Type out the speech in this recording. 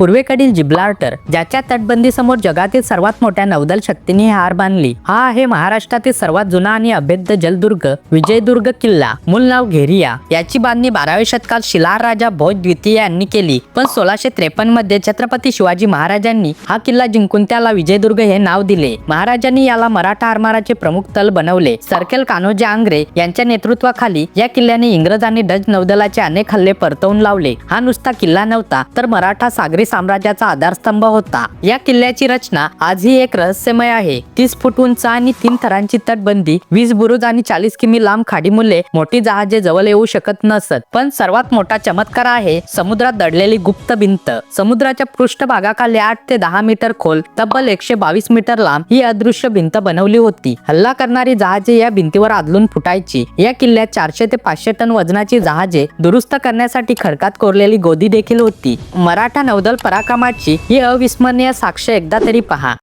पूर्वेकडील जिब्लार्टर ज्याच्या तटबंदी समोर जगातील सर्वात मोठ्या नौदल शक्तीने हार बांधली. हा आहे महाराष्ट्रातील सर्वात जुना आणि अभेद्य जलदुर्ग विजयदुर्ग किल्ला. मूल नाव घेरिया. याची बांधणी बाराव्या शतकात शिलार राजा भोज द्वितीय यांनी केली. पण सोळाशे त्रेपन्नमध्ये छत्रपती शिवाजी महाराजांनी हा किल्ला जिंकून त्याला विजयदुर्ग हे नाव दिले. महाराजांनी याला मराठा आरमाराचे प्रमुख तल बनवले. सर्केल कान्होजी आंग्रे यांच्या नेतृत्वाखाली या किल्ल्याने इंग्रज आणि डच नौदलाचे अनेक हल्ले परतवून लावले. हा नुसता किल्ला नव्हता तर मराठा सागरी साम्राज्याचा आधारस्तंभ होता. या किल्ल्याची रचना आजही एक रहस्यमय आहे. तीस फूट उंच आणि तीन थरांची तटबंदी वीस बुरुज आणि चाळीस किमी लांब खाडीमुळे मोठी जहाजे जवळ येऊ शकत नसत. पण सर्वात मोठा चमत्कार आहे समुद्रात दडलेली गुप्त भिंत. समुद्राच्या पृष्ठभागाखाली आठ ते दहा मीटर खोल तब्बल एकशे बावीस मीटर लांब ही अदृश्य भिंत बनवली होती. हल्ला करणारी जहाजे या भिंतीवर आदलून फुटायची. या किल्ल्यात चारशे ते पाचशे टन वजनाची जहाजे दुरुस्त करण्यासाठी खडकात कोरलेली गोदी देखील होती. मराठा नौदल पराक्रमाची ही अविस्मरणीय साक्ष एकदा तरी पहा.